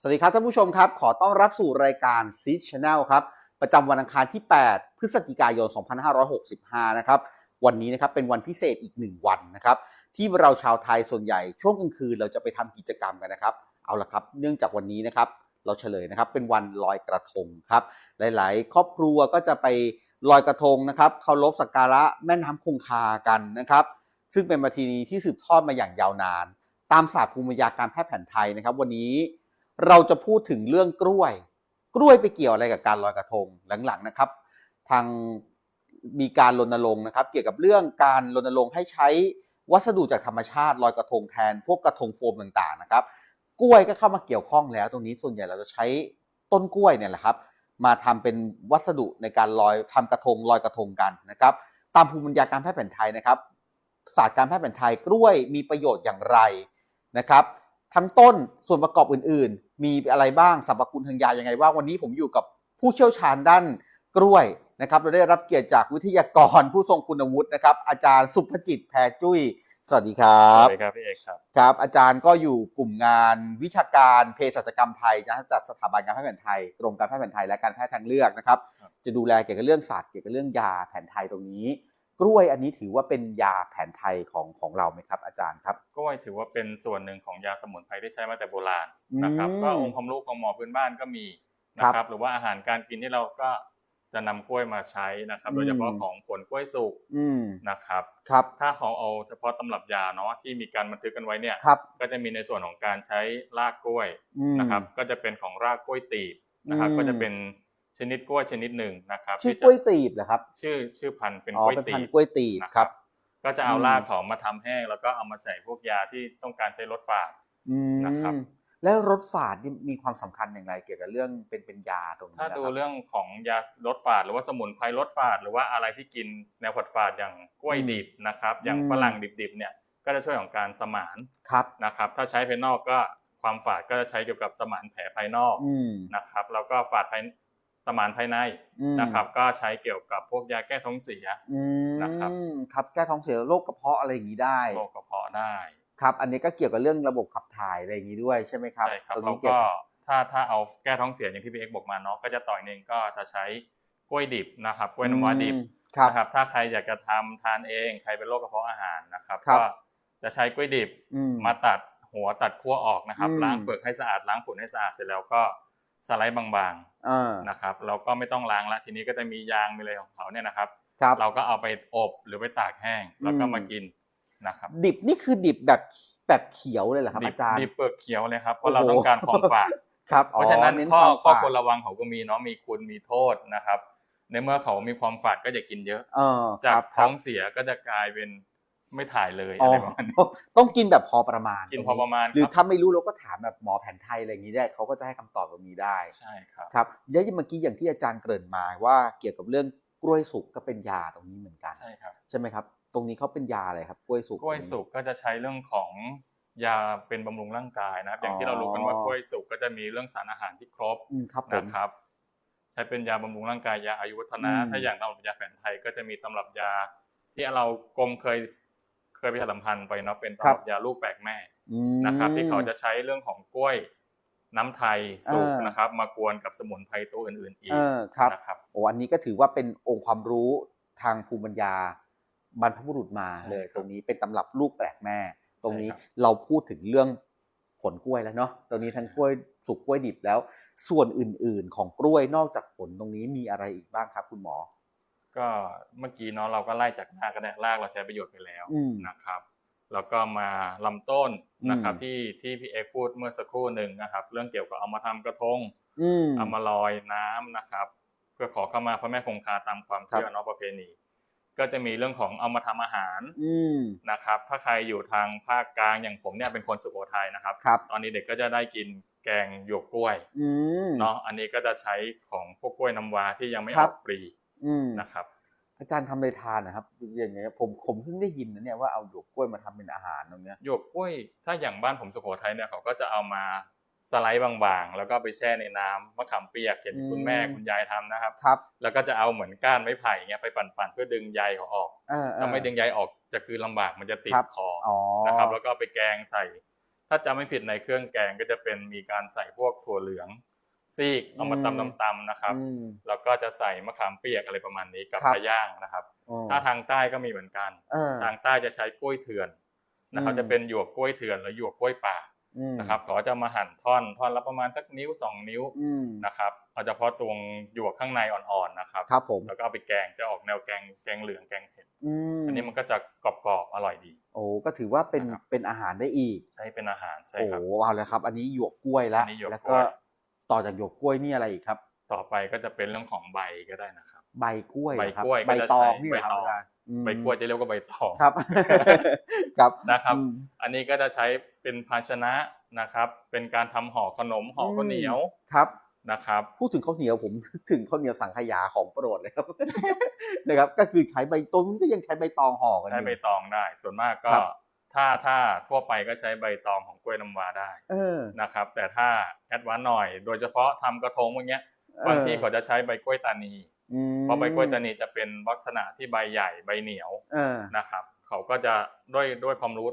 สวัสดีครับท่านผู้ชมครับ ขอต้อนรับสู่รายการซีชแนลครับ ประจำวันอังคารที่ 8 พฤศจิกายน 2565 นะครับ วันนี้นะครับเป็นวันพิเศษอีกหนึ่งวันนะครับ ที่เราชาวไทยส่วนใหญ่ช่วงกลางคืนเราจะไปทำกิจกรรมกันนะครับ เอาละครับ เนื่องจากวันนี้นะครับ เราเฉลยนะครับเป็นวันลอยกระทงครับ หลาย ๆ ครอบครัวก็จะไปลอยกระทงนะครับเคารพสักการะแม่น้ำคงคากันนะครับ ซึ่งเป็นประเพณีที่สืบทอดมาอย่างยาวนาน ตามศาสตร์ภูมิปัญญาการแพทย์แผนไทยนะครับ วันนี้ เราจะพูดถึงเรื่องกล้วย กล้วยไปเกี่ยวอะไรกับการลอยกระทงหลังๆนะครับ ทางมีการรณรงค์นะครับ เกี่ยวกับเรื่องการรณรงค์ให้ใช้วัสดุจากธรรมชาติลอยกระทงแทน พวกกระทงโฟมต่างๆนะครับ กล้วยก็เข้ามาเกี่ยวข้องแล้ว ตรงนี้ส่วนใหญ่เราจะใช้ต้นกล้วยเนี่ยแหละครับ มาทำเป็นวัสดุในการลอยทำกระทงลอยกระทงกันนะครับ ตามภูมิปัญญาการแพทย์แผนไทยนะครับศาสตร์การแพทย์แผนไทยกล้วยมีประโยชน์อย่างไรนะครับ ทั้งต้นส่วนประกอบอื่น ๆ มีอะไรบ้างสรรพคุณทางยายังไงบ้างวันนี้ผมอยู่กับผู้เชี่ยวชาญด้านกล้วยนะครับเราได้รับเกียรติจากวิทยากรผู้ทรงคุณวุฒินะครับ อาจารย์สุภจิตแพรจุ้ยสวัสดีครัสบวัสดีครับพี่เอกครับครับ อาจารย์ก็อยู่กลุ่มงานวิชาการเภสัชกรรมไทยนะจากสถาบันการแพทย์แผนไทยกรมการแพทย์แผนไทยและการแพทย์ทางเลือกนะครับครับจะดูแลเกี่ยวกับเรื่องศาสตร์เกี่ยวกับเรื่องยาแผนไทยตรงนี้ กล้วยอันนี้ถือว่าเป็นยาแผนไทยของของเราไหมครับอาจารย์ครับ กล้วยถือว่าเป็นส่วนหนึ่งของยาสมุนไพรที่ใช้มาแต่โบราณนะครับอืมก็องค์ความรู้ของหมอพื้นบ้านก็มีนะคครัรับบหรือว่าอาหารการกินที่เราก็จะนำกล้วยมาใช้นะครับอืมโดยเฉพาะของผลกล้วยสุกอืมนะครับครับ ถ้าของเอาเฉพาะตำรับยาเนาะที่มีการบันทึกกันไว้เนี่ยครับก็จะมีในส่วนของการใช้รากกล้วยอืมนะครับ ก็จะเป็นของรากกล้วยตีบนะครับอืมก็จะเป็น ชนิดกล้วยชนิดหนึ่งนะครับชื่อที่กจะล้วยตีบเหรอครับ ชื่อชื่อพันธุ์เป็นอ๋อกล้วยเป็นตีพันบธุ์กล้วยตีบนะคครัรับบก็จะเอาอืมรากเขามาทำแห้งแล้วก็เอามาใส่พวกยาที่ต้องการใช้ลดฝาดอืมนะครับแล้วรสฝาดนี่มีความสำคัญอย่างไรเกี่ยวกับเรื่องเป็นเป็นยาตรงนี้ถ้านะดูครับเรื่องของยาลดฝาดหรือว่าสมุนไพรลดฝาดหรือว่าอะไรที่กินแนวผัดฝาดอย่างกล้วยอืมดิบนะครับ อย่างอืมฝรั่งดิบๆเนี่ยก็จะช่วยของการสมานครับนะครับ ถ้าใช้ภายนอกก็ความฝาดก็จะใช้เกี่ยวกับสมานแผลภายนอกอืมนะครับ แล้วก็ฝาดภาย สมานภายในอืมนะครับ ก็ใช้เกี่ยวกับพวกยาแก้ท้องเสียอืมนะครับครับแก้ท้องเสียโรคกระเพาะอะไรอย่างนี้ได้โรคกระเพาะได้ครับ อันนี้ก็เกี่ยวกับเรื่องระบบขับถ่ายอะไรอย่างนี้ด้วยใช่ไหมครับใช่ครับตรงแล้วนี้เกี่ยก็วถ้าถ้าเอาแก้ท้องเสียอย่างที่พี่เอกบอกมาเนาะก็จะต่อยหนึ่งก็จะใช้กล้วยดิบนะครับกล้วยน้ำว้าดิบอืมครับนะครับ ถ้าใครอยากจะทำทานเองใครเป็นโรคกระเพาะอาหารนะครับครับก็จะใช้กล้วยดิบอืมมาตัดหัวตัดขั้วออกนะครับอืมล้างเปลือกให้สะอาดล้างฝุ่นให้สะอาดเสร็จแล้วก็ สไลด์บางอ่า ๆนะครับ เราก็ไม่ต้องล้างละทีนี้ก็จะมียางมีอะไรของเขาเนี่ยนะครับ ครับ เราก็เอาไปอบหรือไปตากแห้งแล้วก็อืมมากินนะครับดิบนี่คือดิบแบบแบบเขียวเลยเหรอครับดิบอาจารย์ ดิบเปลือกเขียวเลยครับเพราะโอ้โหเราต้องการความฝาด ครับเพราะฉะนั้นเน้นข้อความข้อฝาดควรระวังเขาก็มีเนาะมีคุณมีโทษนะครับ ในเมื่อเขามีความฝาดก็อย่ากินเยอะ เออจากครับท้องเสียก็จะกลายเป็น ไม่ถ่ายเลยอ๋อะอไรประมาณนี้ต้องกินแบบพอประมาณ กินพอประมาณ หรือครับถ้าไม่รู้เราก็ถามแบบหมอแผนไทยอะไรอย่างนี้ได้เขาก็จะให้คำตอบตรงนี้ได้ ใช่ครับครับแล้วเมื่อกี้อย่างที่อาจารย์เกริ่นมาว่าเกี่ยวกับเรื่องกล้วยสุกก็เป็นยาตรงนี้เหมือนกัน ใช่ครับ ใช่ไหมครับ ตรงนี้เขาเป็นยาอะไรครับกล้วยสุก กล้วยสุกก็จะใช้เรื่องของยาเป็นบำรุงร่างกายนะครับ อย่างที่เรารู้กันว่าอ๋อกล้วยสุกก็จะมีเรื่องสารอาหารที่ครบอืมครับผมนะครับใช้เป็นยาบำรุงร่างกายยาอายุวัฒนะอืมถ้าอย่างตำรับยาแผนไทยก็จะมีตำรับยาที่เรากรมเคย เคยไปสัมพันธ์ไปเนาะเป็นตำรับยาลูกแปลกแม่อืมนะครับที่เขาจะใช้เรื่องของกล้วยน้ำไทยสุกอ่านนะครับ มากวนกับสมุนไพรตัวอื่นๆอีเอกอครับนะครับโอ้อันนี้ก็ถือว่าเป็นองค์ความรู้ทางภูมิปัญญาบรรพบุรุษมาใช่เลยครับตรงนี้เป็นตำรับลูกแปลกแม่ ตรงนี้ใช่ครับเราพูดถึงเรื่องผลกล้วยแล้วเนาะตรงนี้ทั้งกล้วยสุกกล้วยดิบแล้ว ส่วนอื่นๆ ของกล้วยนอกจากผลตรงนี้มีอะไรอีกบ้างครับ คุณหมอ ก็เมื่อกี้เนาะเราก็ไล่จากรากก็ได้รากเราใช้ประโยชน์ไปแล้วอืมนะครับแล้วก็มาลำต้นนะครับอืมที่ที่พี่เอกพูดเมื่อสักครู่หนึ่งนะครับ เรื่องเกี่ยวกับเอามาทำกระทงอืมเอามาลอยน้ำนะครับ เพื่อขอเข้ามาพระแม่คงคาตามความเชื่ครัอบเนาะประเพณี ก็จะมีเรื่องของเอามาทำอาหารอืมนะครับ ถ้าใครอยู่ทางภาคกลางอย่างผมเนี่ยเป็นคนสุโขทัยนะครับครับตอนนี้เด็กก็จะได้กินแกงหยวกกล้วยอืมเนาะอันนี้ก็จะใช้ของพวกกล้วยน้ำว้าที่ยังไม่ครัอบอกปลีอืม นะครับ อาจารย์ทำเลยทานนะครับอย่างเงี้ยผมผมเพิ่งได้ยินนะเนี่ยว่าเอาหยวกกล้วยมาทำเป็นอาหารตรงเนี้ยหยวกกล้วยถ้าอย่างบ้านผมสุโขทัยเนี่ยเขาก็จะเอามาสไลด์บางๆ แล้วก็ไปแช่ในน้ำมะขามเปียกเห็นคุณแม่คุณยายทำนะครับครับ แล้วก็จะเอาเหมือนก้านไม้ไผ่เงี้ยไปปั่นๆเพื่อดึงใยเขาออกเออเออถ้าไม่ดึงใยออกจะคือลำบากมันจะติดครับคออ๋อนะครับ แล้วก็ไปแกงใส่ ถ้าจำไม่ผิดในเครื่องแกงก็จะเป็นมีการใส่พวกถั่วเหลือง ซีกเอามาอืมตำตำๆนะครับ อืม แล้วก็จะใส่มะขามเปียกอะไรประมาณนี้กับครับ ปลาย่างนะครับ อ๋อถ้าทางใต้ก็มีเหมือนกันเออทางใต้จะใช้กล้วยเถื่อนนะครับ อืม จะเป็นหยวกกล้วยเถื่อนหรือหยวกกล้วยป่าอืมนะครับเขาจะมาหั่นท่อนท่อนละประมาณสักนิ้วสองนิ้วอืมนะครับเอาเฉพาะตรงหยวกข้างในอ่อนๆนะครับ ครับผมแล้วก็เอาไปแกงจะออกแนวแกงแกงเหลืองแกงเผ็ดอืมอันนี้มันก็จะกรอบๆอร่อยดี โอ้ก็ถือว่าเป็นนะครับ เป็นอาหารได้อีก ใช้เป็นอาหารใช่โอ้ครับ เอาเลยครับ อันนี้หยวกกล้วยแล้วอันนี้หยวกแล้วกล้ก็วย ต่อจากหยวกกล้วยนี่อะไรอีกครับ ต่อไปก็จะเป็นเรื่องของใบก็ได้นะครับ ใบกล้วยเหรอครับใบกล้วยใบก็จะตองใช้นี่เหรอครับใบตองอาจารย์อืมใบกล้วยจะเรียกว่าใบตองครับครับนะครับอืมอันนี้ก็จะใช้เป็นภาชนะนะครับ เป็นการทำห่อขนมห่อข้าวเหนียวครับนะครับ พูดถึงข้าวเหนียวผมนึกถึงข้าวเหนียวสังขยาของโปรดเลยครับนะครับ ก็คือใช้ใบต้นก็ยังใช้ใบตองห่อกันใช้อยู่ใบตองได้ ส่วนมากก็ครับ ถ้าถ้าทั่วไปก็ใช้ใบตองของกล้วยน้ำว้าได้เออ นะครับ แต่ถ้าแอดวานซ์หน่อย โดยเฉพาะทำกระทงอย่างเงี้ยบางที่เขาจะใช้ใบกล้วยตานี อืมเพราะใบกล้วยตานีจะเป็นลักษณะที่ใบใหญ่ใบเหนียวเออ นะครับ เขาก็จะด้วยด้วยความรู้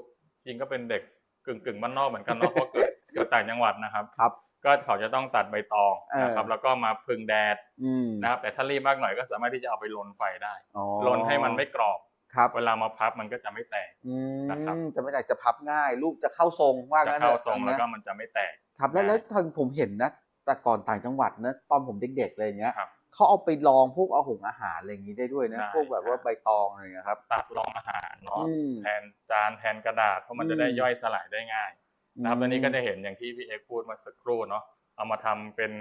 จริงก็เป็นเด็กกึ่งกึ่งบ้านนอกเหมือนกันเนาะเพราะเกิดเกิดต่างจังหวัดนะครับ ครับ ก็เขาจะต้องตัดใบตองนะครับ เออ แล้วก็มาพึ่งแดดอืมนะครับ แต่ถ้ารีบมากหน่อยก็สามารถที่จะเอาไปลนไฟได้ อ๋อ ลนให้มันไม่กรอบ ครับเวลามาพับมันก็จะไม่แตก อืมนะครับจะไม่แตกจะพับง่าย ลูกจะเข้าทรงว่าจะงั้นเข้าถอะทรงแล้วก็นะมันจะไม่แตก ครับแล้วได้แล้วทางผมเห็นนะ แต่ก่อนต่างจังหวัดนะ ตอนผมเด็กๆเลยเนี้ยครับเขาเอาไปลองพวกเอาหงอาหารอะไรอย่างนี้ได้ด้วยนะ ได้พวกแบบว่าครับ ใบตองอะไรอย่างเงี้ยครับ ตัดรองอาหารเนาะอืม แทนจานแทนกระดาษเพราะมันจะได้อืม ย่อยสลายได้ง่ายนะครับตอนนี้ก็จะเห็นอย่างที่พี่เอกพูดเมาสักครู่เนาะเอามาทำเป็น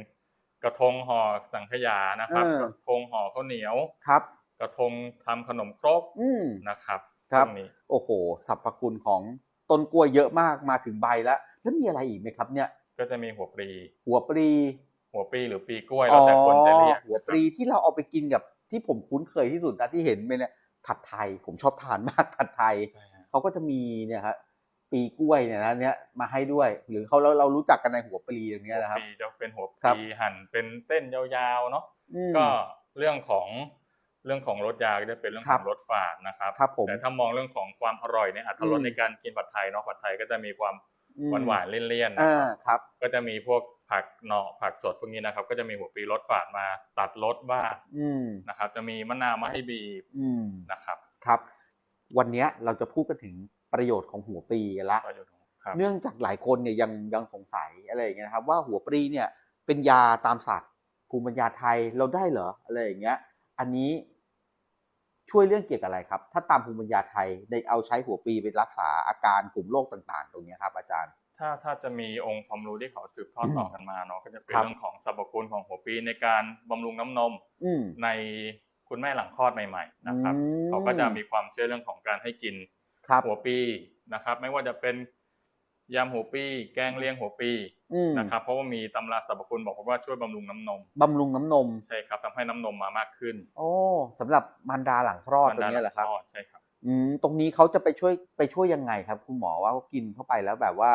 กระทงห่อสังขยานะครับเออ กระทงห่อข้าวเหนียว ครับ กระทงทำขนมครกอืมนะครับครับพวกนี้โอ้โหสรรพคุณของต้นกล้วยเยอะมากมาถึงใบแล้วแล้วมีอะไรอีกไหมครับเนี่ย ก็จะมีหัวปลี หัวปลี หัวปลีหรือปลีกล้วยแล้วแต่คนจะเรียกหัวปลีที่เราเอาไปกินกับที่ผมคุ้นเคยที่สุดนะที่เห็นไปเนี่ยผัดไทยผมชอบทานมากผัดไทยใช่ฮะเขาก็จะมีเนี่ยครับปีกล้วยเนี่ยนะเนี่ยมาให้ด้วย หรือเขาเราเรารู้จักกันในหัวปลีอย่างเงี้ยนะครับหัวปลีจะเป็นหัวปครับลีหั่นเป็นเส้นยาวๆเนาะอืมก็เรื่องของ เรื่องของรสยาก็จะเป็นเรื่องคขรัอบงรสฝาดนะครับครับผมแต่ถ้ามองเรื่องของความอร่อยเนี่ยอัตรสอืมในการกินผัดไทยเนาะผัดไทยก็จะมีความอืมหวานหวานๆเลี่ยนๆอ่านะครับครับ ก็จะมีพวกผักหน่อผักสดพวกนี้นะครับ ก็จะมีหัวปลีรสฝาดมาตัดรสบ้างอืมนะครับ จะมีมะนาวมาให้บีบอืมนะครับครับ วันเนี้ยเราจะพูดกันถึงประโยชน์ของหัวปลีกันละประโยชน์ของครับเนื่องจากหลายคนเนี่ยยังยังสงสัยอะไรอย่างเงี้ยนะครับว่าหัวปลีเนี่ยเป็นยาตามศาสตร์ภูมิปัญญาไทยเราได้เหรออะไรอย่างเงี้ย อันนี้ ช่วยเรื่องเกี่ยวกับอะไรครับ ถ้าตามภูมิปัญญาไทยได้เอาใช้หัวปลีไปรักษาอาการกลุ่มโรคต่างๆ ตรงเนี้ยครับอาจารย์ ถ้าถ้าจะมีองค์ความรู้ที่เขาสืบทอดต่อกันมาเนาะก็จะเป็นครับเรื่องของสรรพคุณของหัวปลีในการบำรุงน้ำนมอืมในคุณแม่หลังคลอดใหม่ๆนะครับอืมเขาก็จะมีความเชื่อเรื่องของการให้กินครับหัวปีนะครับ ไม่ว่าจะเป็น ยำหัวปีแกงเลียงหัวปีอืมนะครับเพราะว่ามีตำราสรรพคุณบอกว่าช่วยบำรุงน้ำนม บำรุงน้ำนม ใช่ครับทำให้น้ำนมมามากขึ้นโอ้สำหรับมารดาหลังคลอดตรงเนี้ยเหรอครับบรรดาหลังลอดใช่ครับ อืมตรงนี้เขาจะไปช่วยไปช่วยยังไงครับ คุณหมอว่าเขากินเข้าไปแล้วแบบว่า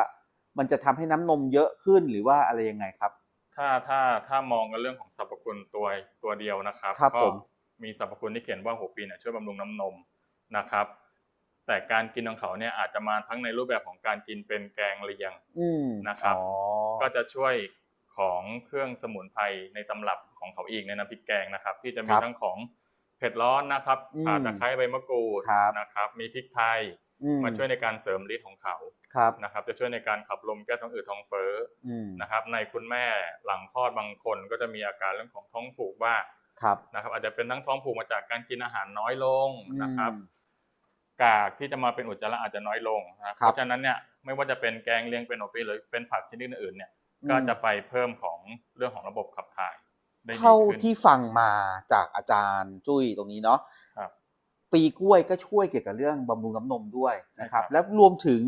มันจะทำให้น้ำนมเยอะขึ้นหรือว่าอะไรยังไงครับ ถ้าถ้าถ้ามองกันเรื่องของสรรพคุณตัวตัวเดียวนะครับครับก็ผม มีสรรพคุณที่เขียนว่าหัวปีเนี่ยช่วยบำรุงน้ำนมนะครับ แต่การกินของเขาเนี่ยอาจจะมาทั้งในรูปแบบของการกินเป็นแกงเลียงอืมนะครับอ๋อก็จะช่วยของเครื่องสมุนไพรในตำรับของเขาอีกในน้ำพริกแกงนะครับ ที่จะมีทั้งของเผ็ดร้อนนะครับอืมข่าตะไคร้ใบมะกรูดครับนะครับ มีพริกไทยอืมาช่วยในการเสริมฤทธิ์ของเขาครับนะครับ จะช่วยในการขับลมแก้ท้องอืดท้องเฟ้ออืมนะครับ ในคุณแม่หลังคลอดบางคนก็จะมีอาการเรื่องของท้องผูกบ้างครับนะครับ อาจจะเป็นทั้งท้องผูกมาจากการกินอาหารน้อยลงนะครับอืม กากที่จะมาเป็นอุจจาระอาจจะน้อยลงนะครับครับเพราะฉะนั้นเนี่ยไม่ว่าจะเป็นแกงเลียงเป็นโอปีหรือเป็นผักชนิดอื่นๆเนี่ยก็จะไปเพิ่มของเรื่องของระบบขับถ่ายได้ดีเท่าขึ้นที่ฟังมาจากอาจารย์จุ้ยตรงนี้เนาะครับปีกล้วยก็ช่วยเกี่ยวกับเรื่องบำรุงน้ำนมด้วยนะครับใช่ครับแล้วรวมถึง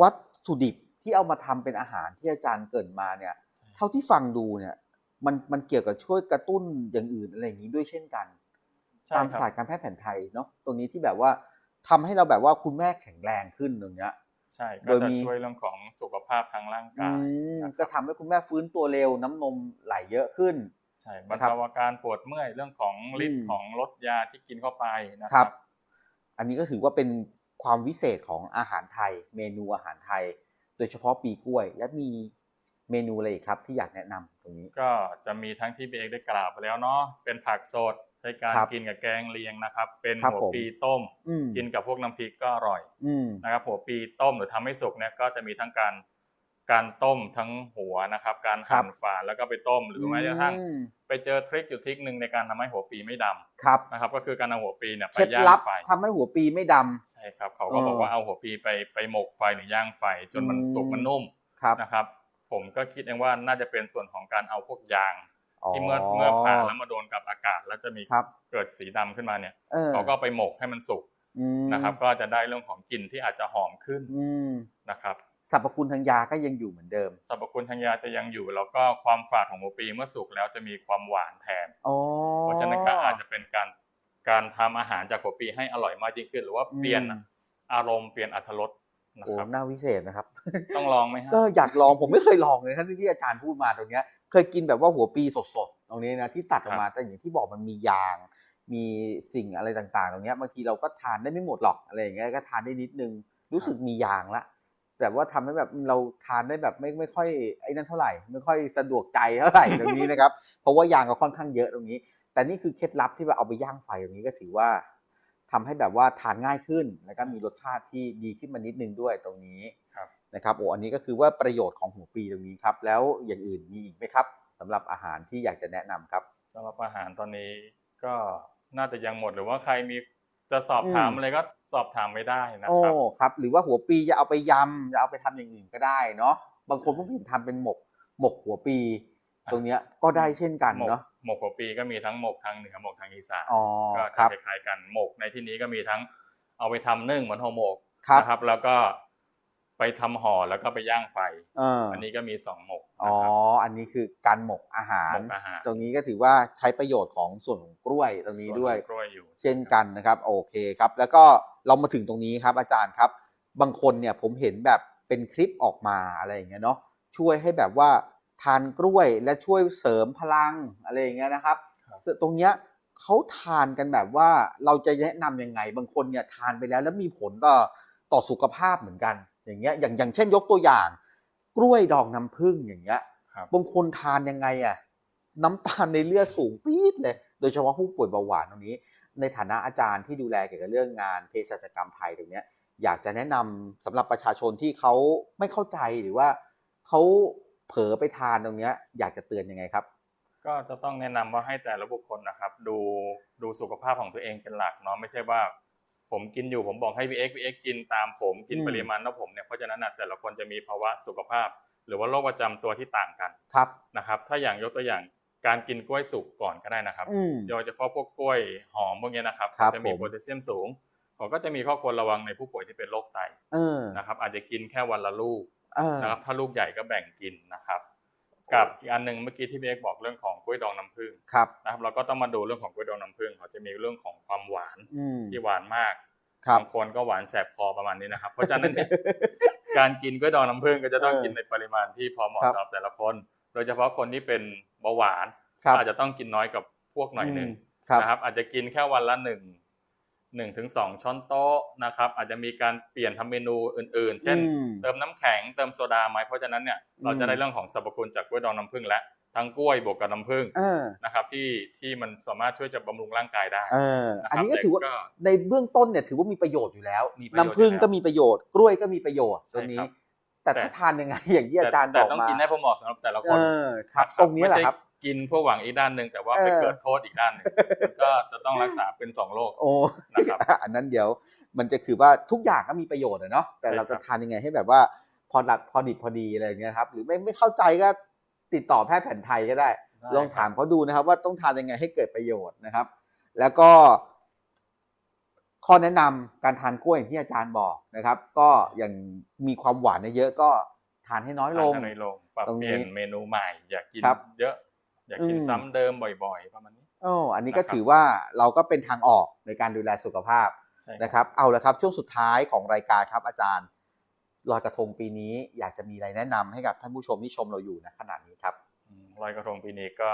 วัตถุดิบที่เอามาทำเป็นอาหารที่อาจารย์เกรินมาเนี่ย เท่าที่ฟังดูเนี่ยมันมันเกี่ยวกับช่วยกระตุ้นอย่างอื่นอะไรอย่างนี้ด้วยเช่นกันใช่ตามครับศาสตร์การแพทย์แผนไทยเนาะตรงนี้ที่แบบว่า ทำให้เราแบบว่าคุณแม่แข็งแรงขึ้นตรงเนี้ยใช่โดก็ยจะมีช่วยเรื่องของสุขภาพทางร่างอืกายมนะครับก็ทำให้คุณแม่ฟื้นตัวเร็วน้ำนมไหลเยอะขึ้นใช่บรรเทาอาการปวดเมื่อยเรื่องของฤทอืธิ์มของลดยาที่กินเข้าไปนะคครัรับบอันนี้ก็ถือว่าเป็นความวิเศษของอาหารไทย เมนูอาหารไทย โดยเฉพาะปีกล้วย และมีเมนูอะไรอีกครับที่อยากแนะนำตรงนี้ ก็จะมีทั้งที่พี่เอกได้กล่าวไปแล้วเนาะเป็นผักสด ใช้การครับกินกับแกงเลียงนะครับ เป็นครับหัวผม ปีต้ม อืมกินกับพวกน้ำพริกก็อร่อยอืม นะครับ หัวปีต้มหรือทำให้สุกเนี่ยก็จะมีทั้งการการต้มทั้งหัวนะครับ การหั่นฝาแล้วก็ไปต้มหรือแม้กระทั่งอืมไปเจอทริคอยู่ทริคหนึ่งในการทำให้หัวปีไม่ดำครับนะครับ ก็คือการเอาหัวปีเนี่ยไปเคล็ดย่างลับไฟทำให้หัวปีไม่ดำ ใช่ครับเขาก็บอกว่าเอาหัวปีไปไปหมกไฟหรือย่างไฟจนมันอืม สุกมันนุ่มครับ นะครับ ผมก็คิดเองว่าน่าจะเป็นส่วนของการเอาพวกยาง ที่เมื่อเมื่อผ่าแล้วมาโดนกับอากาศแล้วจะมีครับเกิดสีดำขึ้นมาเนี่ยเออเขาก็ไปหมกให้มันสุกอืมนะครับ ก็จะได้เรื่องของกลิ่นที่อาจจะหอมขึ้นอืมนะครับสรรพคุณทางยาก็ยังอยู่เหมือนเดิมสรรพคุณทางยาจะยังอยู่ แล้วก็ความฝาดของหัวปีเมื่อสุกแล้วจะมีความหวานแทนอ๋อเพราะฉะนั้นก็อาจจะเป็นการการทำอาหารจากหัวปีให้อร่อยมากยิ่งขึ้น หรือว่าเปลี่ยนอืมอารมณ์เปลี่ยนอรรถรส นะโอ้ครับน่าวิเศษนะครับ ต้องลองไหมฮะก็อยากลองผมไม่เคยลองเลยท่านที่อาจารย์พูดมาตรงเนี้ยเคยกินแบบว่าหัวปีสดๆตรงนี้นะที่ตัดออกมาแต่อย่างที่บอกมันมียาง มีสิ่งอะไรต่างๆ ตรงเนี้ยบางทีเราก็ทานได้ไม่หมดหรอกอะไรอย่างเงี้ยก็ทานได้นิดนึงรู้สึกมียางละแต่ว่าทำให้แบบเราทานได้แบบไม่ไม่ค่อยไอ้นั่นเท่าไหร่ ไม่ค่อยสะดวกใจเท่าไหร่ตรงนี้นะครับ เพราะว่ายางก็ค่อนข้างเยอะตรงนี้ แต่นี่คือเคล็ดลับที่ว่าเอาไปย่างไฟตรงนี้ก็ถือว่า ทำให้แบบว่าทานง่ายขึ้น แล้วก็มีรสชาติที่ดีขึ้นมานิดนึงด้วยตรงนี้ครับนะครับโอ้อันนี้ก็คือว่าประโยชน์ของหัวปีตรงนี้ครับ แล้วอย่างอื่นมีอีกไหมครับสำหรับอาหารที่อยากจะแนะนำครับสำหรับอาหารตอนนี้ก็น่าจะยังหมดหรือว่าใครมีจะสอบถามอืมอะไรก็สอบถามไม่ได้นะโอ้ครับครับ หรือว่าหัวปีจะเอาไปยำจะเอาไปทำอย่างอื่นก็ได้เนาะบางคนผมเห็นทำเป็นหมกหมกหัวปี ตรงเนี้ยก็ได้เช่นกันหมกเนาะหมกหัวปีก็มีทั้งหมกทางเหนือหมกทางอีสานอ๋อก็ครัจะบคล้ายๆกันหมกในที่นี้ก็มีทั้งเอาไปทำนึ่งเหมือนห่อหมกครับนะครับ แล้วก็ไปทำห่อแล้วก็ไปย่างไฟเอออันนี้ก็มีสองหมกอ๋อนะครับอันนี้คือการหมกอาหารหมกอาหาร ตรงนี้ก็ถือว่าใช้ประโยชน์ของส่วนของกล้วยตรงนี้ด้วยส่ของกล้วยอยู่ เช่นกันนะครับ โอเคครับ แล้วก็เรามาถึงตรงนี้ครับ อาจารย์ครับ บางคนเนี่ยผมเห็นแบบเป็นคลิปออกมาอะไรอย่างเงี้ยเนาะช่วยให้แบบว่า ทานกล้วยและช่วยเสริมพลังอะไรอย่างเงี้ยนะครับครับซึ่งตรงเนี้ยเขาทานกันแบบว่าเราจะแนะนำยังไง บางคนเนี่ยทานไปแล้วแล้วมีผลต่อต่อสุขภาพเหมือนกัน อย่างเงี้ยอย่างอย่างเช่นยกตัวอย่าง กล้วยดองน้ำผึ้งอย่างเงี้ยครับบางคนทานยังไงอะน้ำตาลในเลือดสูงปี๊ดเลย โดยเฉพาะผู้ป่วยเบาหวานตรงนี้ ในฐานะอาจารย์ที่ดูแลเกี่ยวกับเรื่องงานเภสัชกรรมไทยตรงเนี้ยอยากจะแนะนำสำหรับประชาชนที่เขาไม่เข้าใจหรือว่าเขาเผลอไปทานตรงเนี้ยอยากจะเตือนยังไงครับ ก็จะต้องแนะนำว่าให้แต่ละบุคคลนะครับ ดูดูสุขภาพของตัวเองเป็นหลักเนาะไม่ใช่ว่า ผมกินอยู่ผมบอกให้พี่เอ็กพี่เอ็กกินตามผมกินอืมปริมาณเท่าผมเนี่ยเพราะฉะนั้นน่ะแต่ละคนจะมีภาวะสุขภาพ หรือว่าโรคประจำตัวที่ต่างกันครับนะครับ ถ้าอย่างยกตัวอย่างการกินกล้วยสุกก่อนก็ได้นะครับอืมโดยเฉพาะพวกกล้วยหอมพวกเนี้ยนะครับครับจะมีผมโพแทสเซียมสูงเขาก็จะมีข้อควรระวังในผู้ป่วยที่เป็นโรคไตเออนะครับ อาจจะกินแค่วันละลูกเออ นะครับถ้าลูกใหญ่ก็แบ่งกินนะครับ กับอีกอันหนึ่งเมื่อกี้ที่พี่เอกบอกเรื่องของกล้วยดองน้ำผึ้งครับนะครับ เราก็ต้องมาดูเรื่องของกล้วยดองน้ำผึ้งเขาจะมีเรื่องของความหวานอืมที่หวานมากครับบางคนก็หวานแสบคอประมาณนี้นะครับ เพราะฉะนั้นเนี่ยการกินกล้วยดองน้ำผึ้งก็จะต้องเออกินในปริมาณที่พอเหมาะครับสำหรับแต่ละคน โดยเฉพาะคนที่เป็นเบาหวานครับก็อาจจะต้องกินน้อยกับพวกหน่อยหนึ่งมครับนะครับ อาจจะกินแค่วันละหนึ่ง หนึ่งถึงสองช้อนโต๊ะนะครับ อาจจะมีการเปลี่ยนทำเมนูอื่น ๆ เช่นอืมเติมน้ำแข็งเติมโซดาไหมเพราะฉะนั้นเนี่ยเราอืจะมได้เรื่องของสรรพคุณจากกล้วยดองน้ำผึ้งและทั้งกล้วยบวกกับน้ำผึ้งเออนะครับที่ที่มันสามารถช่วยจะบำรุงร่างกายได้เออนะอันครับนี้ก็ถือว่าแต่ในเบื้องต้นเนี่ยถือว่ามีประโยชน์อยู่แล้วมีประโยชน์น้ำผึ้งอยู่แล้วก็มีประโยชน์ กล้วยก็มีประโยชน์ใช่ตรงนี้ครับแต่แต่ถ้าทานยังไงอย่างที่อาจารย์บแต่อกต้องมากินให้พอเหมาะสำหรับแต่ละคเอนอครับะตรงนี้แหละครับไม่ใช่ กินเพื่อหวังอีกด้านหนึ่งแต่ว่าไปเออเกิดโทษอีกด้านหนึ่งมันก็จะต้องรักษาเป็นสองโรคโอ้นะครับอันนั้นเดี๋ยวมันจะคือว่าทุกอย่างก็มีประโยชน์อะเนาะแต่ใช่เราจะครับทานยังไงให้แบบว่าพอหลักพอดิบพอดีอะไรอย่างเงี้ยครับ หรือไม่ไม่เข้าใจก็ติดต่อแพทย์แผนไทยก็ได้ ลองถามเขาดูนะครับ ว่าต้องทานยังไงให้เกิดประโยชน์นะครับ แล้วก็ ข้อแนะนำการทานกล้วยอย่างที่อาจารย์บอกนะครับ ก็อย่างมีความหวานเยอะๆก็ทานให้น้อยลงทานให้น้อยลงปรับตรงนี้เปลี่ยนเมนูใหม่ อย่ากินครับเยอะ อย่ากินอืมซ้ำเดิมบ่อย ๆ ประมาณนี้ โอ้อันนี้ก็นะครับ ถือว่าเราก็เป็นทางออกในการดูแลสุขภาพใช่ครับ นะครับ เอาละครับช่วงสุดท้ายของรายการครับอาจารย์ลอยกระทงปีนี้อยากจะมีอะไรแนะนำให้กับท่านผู้ชมที่ชมเราอยู่ณขณะนี้ครับ อืมลอยกระทงปีนี้ก็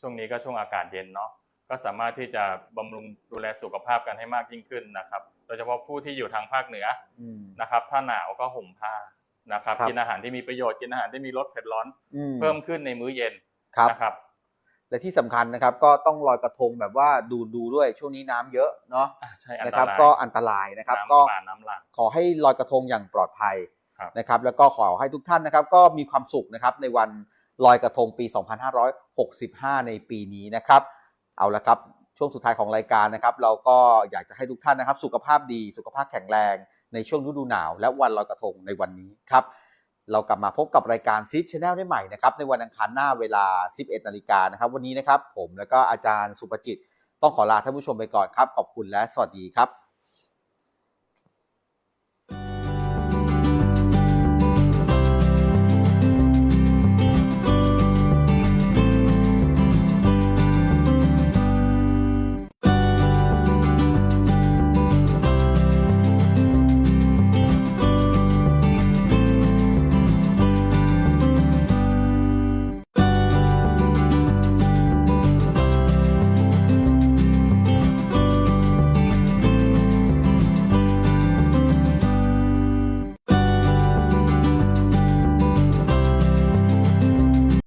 ช่วงนี้ก็ช่วงอากาศเย็นเนาะก็สามารถที่จะบำรุงดูแลสุขภาพกันให้มากยิ่งขึ้นนะครับ โดยเฉพาะผู้ที่อยู่ทางภาคเหนืออืม นะครับ ถ้าหนาวก็ห่มผ้านะครับ ครับ กินอาหารที่มีประโยชน์กินอาหารที่มีรสเผ็ดร้อนอืมเพิ่มขึ้นในมื้อเย็นครับ นะครับ และที่สำคัญนะครับก็ต้องลอยกระทงแบบว่าดูดูด้วยช่วงนี้น้ำเยอะเนาะอ่าใช่อันนะตครับรายก็อันตรายนะครับก็น้ำป่าน้ำหลากขอให้ลอยกระทงอย่างปลอดภัยครับนะครับแล้วก็ขอให้ทุกท่านนะครับก็มีความสุขนะครับในวันลอยกระทงปี 2565 ในปีนี้นะครับ เอาละครับช่วงสุดท้ายของรายการนะครับ เราก็อยากจะให้ทุกท่านนะครับ สุขภาพดีสุขภาพแข็งแรงในช่วงฤดูหนาว และวันลอยกระทงในวันนี้ครับ เรากลับมาพบกับรายการซี c ชาแนลได้ใหม่นะครับในวันอังคารหน้าเวลา 11 นาฬิกานะครับวันนี้นะครับผมแล้วก็อาจารย์สุปจิต ต้องขอลาท่านผู้ชมไปก่อนครับ ขอบคุณและสวัสดีครับ